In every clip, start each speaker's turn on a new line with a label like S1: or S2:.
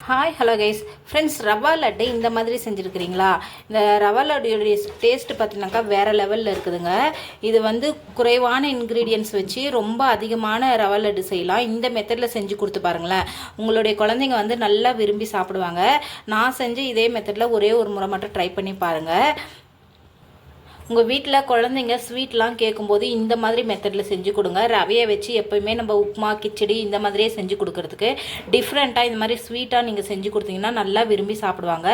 S1: Hi hello guys friends rava laddu இந்த மாதிரி செஞ்சுருக்கிறீங்களா? இந்த ரவா லட்டுடைய டேஸ்ட் பார்த்தீங்கன்னாக்கா வேறு லெவலில் இருக்குதுங்க. இது வந்து குறைவான இன்க்ரீடியன்ஸ் வச்சு ரொம்ப அதிகமான ரவா லட்டு செய்யலாம். இந்த மெத்தடில் செஞ்சு கொடுத்து பாருங்களேன். உங்களுடைய குழந்தைங்க வந்து நல்லா விரும்பி சாப்பிடுவாங்க. நான் செஞ்சு இதே மெத்தடில் ஒரே ஒரு முறை மட்டும் ட்ரை பண்ணி பாருங்கள் உங்கள் வீட்டில் குழந்தைங்க ஸ்வீட்லாம் கேட்கும்போது இந்த மாதிரி மெத்தடில் செஞ்சு கொடுங்க. ரவையை வச்சு எப்போயுமே நம்ம உப்புமா கிச்சடி இந்த மாதிரியே செஞ்சு கொடுக்கறதுக்கு டிஃப்ரெண்ட்டாக இந்த மாதிரி ஸ்வீட்டாக நீங்கள் செஞ்சு கொடுத்தீங்கன்னா நல்லா விரும்பி சாப்பிடுவாங்க.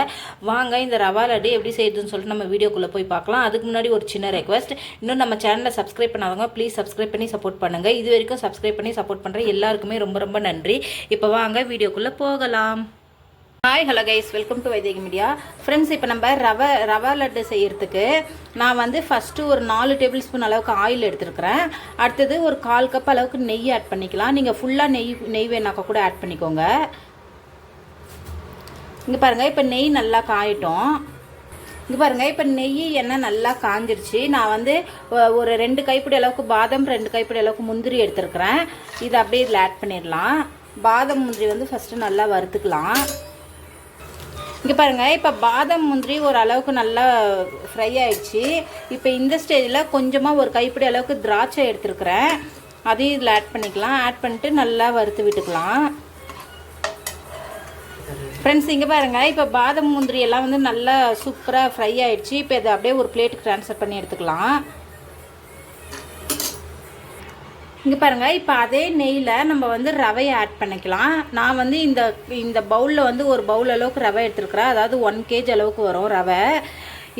S1: வாங்க இந்த ரவா லட்டு எப்படி செய்யுதுன்னு சொல்லிட்டு நம்ம வீடியோக்குள்ளே போய் பார்க்கலாம். அதுக்கு முன்னாடி ஒரு சின்ன ரெக்வஸ்ட் இன்னும் நம்ம சேனலை சப்ஸ்கிரைப் பண்ணாதவங்க ப்ளீஸ் சப்ஸ்கிரைப் பண்ணி சப்போர்ட் பண்ணுங்கள் இது வரைக்கும் சப்ஸ்கிரைப் பண்ணி சப்போர்ட் பண்ணுற எல்லாருக்குமே ரொம்ப ரொம்ப நன்றி. இப்போ வாங்க வீடியோக்குள்ளே போகலாம். Hi hello guys welcome to Vaidhika media friends இப்போ நம்ம ரவை ரவா லட்டு செய்கிறதுக்கு நான் வந்து ஃபஸ்ட்டு ஒரு நாலு டேபிள் ஸ்பூன் அளவுக்கு ஆயில் எடுத்துருக்கிறேன். அடுத்தது ஒரு கால் கப் அளவுக்கு நெய் ஆட் பண்ணிக்கலாம். நீங்கள் ஃபுல்லாக நெய் நெய் வேணாக்கா கூட ஆட் பண்ணிக்கோங்க. இங்கே பாருங்கள் இப்போ நெய் நல்லா காயட்டும். இங்கே பாருங்கள் இப்போ நெய் எண்ணெய் நல்லா காஞ்சிருச்சு. நான் வந்து ஒரு ரெண்டு கைப்பிடி அளவுக்கு பாதாம் ரெண்டு கைப்பிடி அளவுக்கு முந்திரி எடுத்துருக்குறேன். இதை அப்படியே இதில் ஆட் பண்ணிடலாம். பாதாம் முந்திரி வந்து ஃபஸ்ட்டு நல்லா வறுத்துக்கலாம். இங்கே பாருங்கள் இப்போ பாதாம் முந்திரி ஒரு அளவுக்கு நல்லா ஃப்ரை ஆயிடுச்சு. இப்போ இந்த ஸ்டேஜில் கொஞ்சமாக ஒரு கைப்பிடி அளவுக்கு திராட்சை எடுத்துருக்குறேன். அதையும் இதில் ஆட் பண்ணிக்கலாம். ஆட் பண்ணிட்டு நல்லா வறுத்து விட்டுக்கலாம். ஃப்ரெண்ட்ஸ் இங்கே பாருங்கள் இப்போ பாதாம் முந்திரி எல்லாம் வந்து நல்லா சூப்பராக ஃப்ரை ஆயிடுச்சு. இப்போ இதை அப்படியே ஒரு பிளேட்டுக்கு ட்ரான்ஸ்ஃபர் பண்ணி எடுத்துக்கலாம். இங்கே பாருங்கள் இப்போ அதே நெய்யில் நம்ம வந்து ரவையை ஆட் பண்ணிக்கலாம். நான் வந்து இந்த இந்த பவுலில் வந்து ஒரு பவுல் அளவுக்கு ரவை எடுத்துருக்குறேன். அதாவது ஒன் கேஜி அளவுக்கு வரும் ரவை.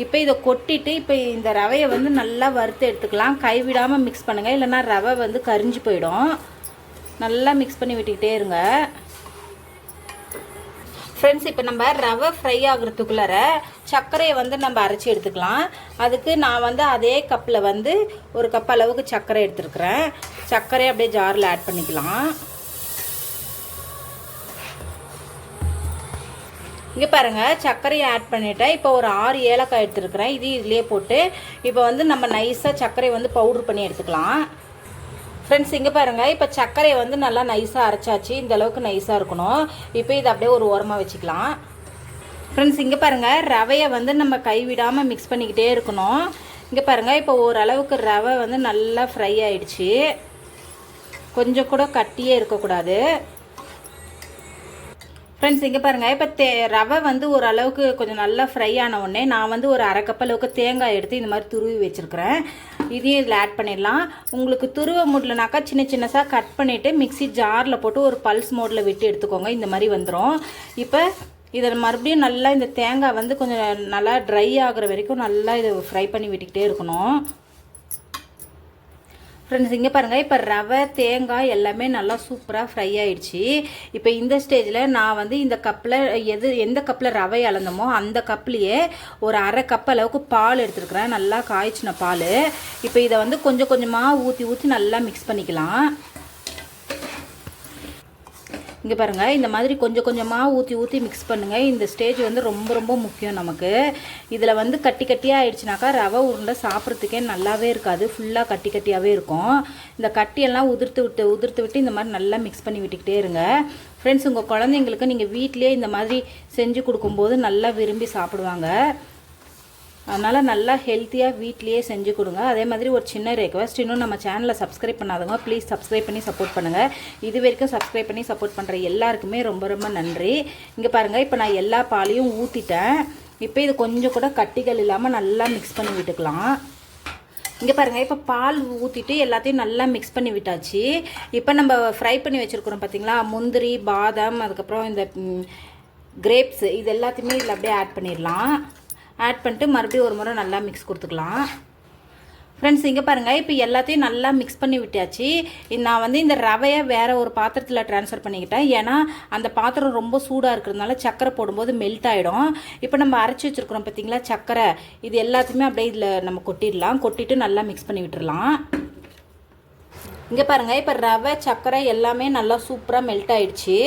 S1: இப்போ இதை கொட்டிட்டு இப்போ இந்த ரவையை வந்து நல்லா வறுத்து எடுத்துக்கலாம். கைவிடாமல் மிக்ஸ் பண்ணுங்கள் இல்லைன்னா ரவை வந்து கரிஞ்சு போயிடும். நல்லா மிக்ஸ் பண்ணி விட்டுக்கிட்டே இருங்க. ஃப்ரெண்ட்ஸ் இப்போ நம்ம ரவை ஃப்ரை ஆகுறதுக்குள்ளார சர்க்கரையை வந்து நம்ம அரைச்சி எடுத்துக்கலாம். அதுக்கு நான் வந்து அதே கப்பில் வந்து ஒரு கப் அளவுக்கு சர்க்கரை எடுத்துருக்குறேன். சர்க்கரையை அப்படியே ஜாரில் ஆட் பண்ணிக்கலாம். இங்கே பாருங்கள் சர்க்கரையை ஆட் பண்ணிவிட்டேன் இப்போ ஒரு ஆறு ஏலக்காய் எடுத்துருக்குறேன். இது இதுலேயே போட்டு இப்போ வந்து நம்ம நைஸாக சர்க்கரையை வந்து பவுட்ரு பண்ணி எடுத்துக்கலாம். ஃப்ரெண்ட்ஸ் இங்கே பாருங்கள் இப்போ சர்க்கரையை வந்து நல்லா நைஸாக அரைச்சாச்சு. இந்த அளவுக்கு நைஸாக இருக்கணும். இப்போ இதை அப்படியே ஒரு ஓரமாக வச்சுக்கலாம். ஃப்ரெண்ட்ஸ் இங்கே பாருங்கள் ரவையை வந்து நம்ம கைவிடாமல் மிக்ஸ் பண்ணிக்கிட்டே இருக்கணும். இங்கே பாருங்கள் இப்போ ஓரளவுக்கு ரவை வந்து நல்லா ஃப்ரை ஆயிடுச்சு. கொஞ்சம் கூட கட்டியே இருக்கக்கூடாது. ஃப்ரெண்ட்ஸ் இங்கே பாருங்கள் இப்போ தே ரவை வந்து ஓரளவுக்கு கொஞ்சம் நல்லா ஃப்ரை ஆன உடனே நான் வந்து ஒரு அரை கப் அளவுக்கு தேங்காய் எடுத்து இந்த மாதிரி துருவி வச்சுருக்கிறேன். இதையும் இதில் ஆட் பண்ணிடலாம். உங்களுக்கு துருவ முடியலனாக்கா சின்ன சின்னசாக கட் பண்ணிவிட்டு மிக்ஸி ஜாரில் போட்டு ஒரு பல்ஸ் மோடில் விட்டு எடுத்துக்கோங்க. இந்த மாதிரி வந்துடும் இப்போ இதை மறுபடியும் நல்லா இந்த தேங்காய் வந்து கொஞ்சம் நல்லா ட்ரை ஆகிற வரைக்கும் நல்லா இதை ஃப்ரை பண்ணி விட்டுக்கிட்டே இருக்கணும். ஃப்ரெண்ட்ஸ் இங்கே பாருங்கள் இப்போ ரவை தேங்காய் எல்லாமே நல்லா சூப்பராக ஃப்ரை ஆயிடுச்சு. இப்போ இந்த ஸ்டேஜில் நான் வந்து இந்த கப்பில் எது எந்த கப்பில் ரவை அளந்தமோ அந்த கப்லேயே ஒரு அரை கப் அளவுக்கு பால் எடுத்துருக்குறேன். நல்லா காய்ச்சின பால். இப்போ இதை வந்து கொஞ்சம் கொஞ்சமாக ஊற்றி ஊற்றி நல்லா மிக்ஸ் பண்ணிக்கலாம். இங்கே பாருங்கள் இந்த மாதிரி கொஞ்சம் கொஞ்சமாக ஊற்றி ஊற்றி மிக்ஸ் பண்ணுங்கள் இந்த ஸ்டேஜ் வந்து ரொம்ப ரொம்ப முக்கியம் நமக்கு. இதில் வந்து கட்டி கட்டியாக ஆயிடுச்சுனாக்கா ரவை உருண்டை சாப்பிட்றதுக்கே நல்லாவே இருக்காது. ஃபுல்லாக கட்டி கட்டியாகவே இருக்கும். இந்த கட்டியெல்லாம் உதிர்த்து விட்டு உதிர்த்து விட்டு இந்த மாதிரி நல்லா மிக்ஸ் பண்ணி விட்டுக்கிட்டே இருங்க. ஃப்ரெண்ட்ஸ் உங்கள் குழந்தைங்களுக்கு நீங்கள் வீட்டிலே இந்த மாதிரி செஞ்சு கொடுக்கும்போது நல்லா விரும்பி சாப்பிடுவாங்க. அதனால் நல்லா ஹெல்த்தியாக வீட்லேயே செஞ்சு கொடுங்க. அதே மாதிரி ஒரு சின்ன ரெக்வஸ்ட் இன்னும் நம்ம சேனலை சப்ஸ்கிரைப் பண்ணாதவங்க ப்ளீஸ் சப்ஸ்கிரைப் பண்ணி சப்போர்ட் பண்ணுங்கள் இது வரைக்கும் சப்ஸ்கிரைப் பண்ணி சப்போர்ட் பண்ணுற எல்லாருக்குமே ரொம்ப ரொம்ப நன்றி. இங்கே பாருங்கள் இப்போ நான் எல்லா பாலையும் ஊற்றிட்டேன் இப்போ இது கொஞ்சம் கூட கட்டிகள் இல்லாமல் நல்லா மிக்ஸ் பண்ணி விட்டுக்கலாம். இங்கே பாருங்கள் இப்போ பால் ஊற்றிட்டு எல்லாத்தையும் நல்லா மிக்ஸ் பண்ணி விட்டாச்சு. இப்போ நம்ம ஃப்ரை பண்ணி வச்சுருக்குறோம் பார்த்தீங்களா முந்திரி பாதாம் அதுக்கப்புறம் இந்த கிரேப்ஸ் இது எல்லாத்தையுமே இதில் அப்படியே ஆட் பண்ணிடலாம். ஆட் பண்ணிட்டு மறுபடியும் ஒரு முறை நல்லா மிக்ஸ் கொடுத்துக்கலாம். ஃப்ரெண்ட்ஸ் இங்கே பாருங்கள் இப்போ எல்லாத்தையும் நல்லா மிக்ஸ் பண்ணி விட்டாச்சு. நான் வந்து இந்த ரவையை வேறு ஒரு பாத்திரத்தில் ட்ரான்ஸ்ஃபர் பண்ணிக்கிட்டேன். ஏன்னா அந்த பாத்திரம் ரொம்ப சூடாக இருக்கிறதுனால சக்கரை போடும்போது மெல்ட் ஆகிடும் இப்போ நம்ம அரைச்சி வச்சுருக்குறோம் பார்த்திங்களா சக்கரை. இது எல்லாத்தையுமே அப்படியே இதில் நம்ம கொட்டிடலாம். கொட்டிட்டு நல்லா மிக்ஸ் பண்ணி விட்டுடலாம் இங்கே பாருங்கள் இப்போ ரவை சக்கரை எல்லாமே நல்லா சூப்பராக மெல்ட் ஆகிடுச்சு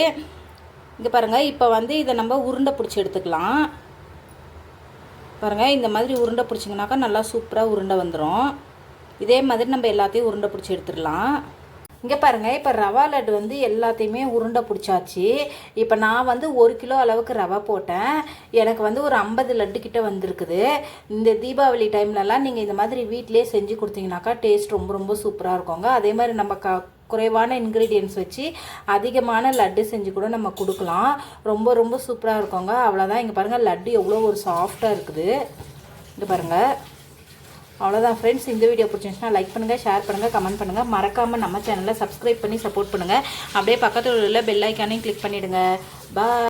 S1: இங்கே பாருங்கள் இப்போ வந்து இதை நம்ம உருண்டை பிடிச்சி எடுத்துக்கலாம். பாருங்கள் இந்த மாதிரி உருண்டை பிடிச்சிங்கனாக்கா நல்லா சூப்பராக உருண்டை வந்துடும் இதே மாதிரி நம்ம எல்லாத்தையும் உருண்டை பிடிச்சி எடுத்துடலாம். இங்கே பாருங்கள் இப்போ ரவா லட்டு வந்து எல்லாத்தையுமே உருண்டை பிடிச்சாச்சு. இப்போ நான் வந்து ஒரு கிலோ அளவுக்கு ரவை போட்டேன். எனக்கு வந்து ஒரு ஐம்பது லட்டு கிட்ட வந்திருக்குது. இந்த தீபாவளி டைம்லலாம் நீங்கள் இந்த மாதிரி வீட்டிலே செஞ்சு கொடுத்தீங்கனாக்கா டேஸ்ட் ரொம்ப ரொம்ப சூப்பராக இருக்குங்க. அதே மாதிரி நம்ம க குறைவான இன்க்ரீடியன்ஸ் வச்சு அதிகமான லட்டு செஞ்சு கூட நம்ம கொடுக்கலாம். ரொம்ப ரொம்ப சூப்பராக இருக்குங்க. அவ்வளோதான் இங்கே பாருங்கள் லட்டு எவ்வளோ ஒரு சாஃப்டாக இருக்குது. இங்கே பாருங்கள் அவ்வளோதான் ஃப்ரெண்ட்ஸ் இந்த வீடியோ பிடிச்சிருந்துச்சுன்னா லைக் பண்ணுங்கள் ஷேர் பண்ணுங்கள் கமெண்ட் பண்ணுங்கள் மறக்காமல் நம்ம சேனலை சப்ஸ்கிரைப் பண்ணி சப்போர்ட் பண்ணுங்கள் அப்படியே பக்கத்தில் உள்ள பெல் ஐக்கானையும் கிளிக் பண்ணிவிடுங்க பாய்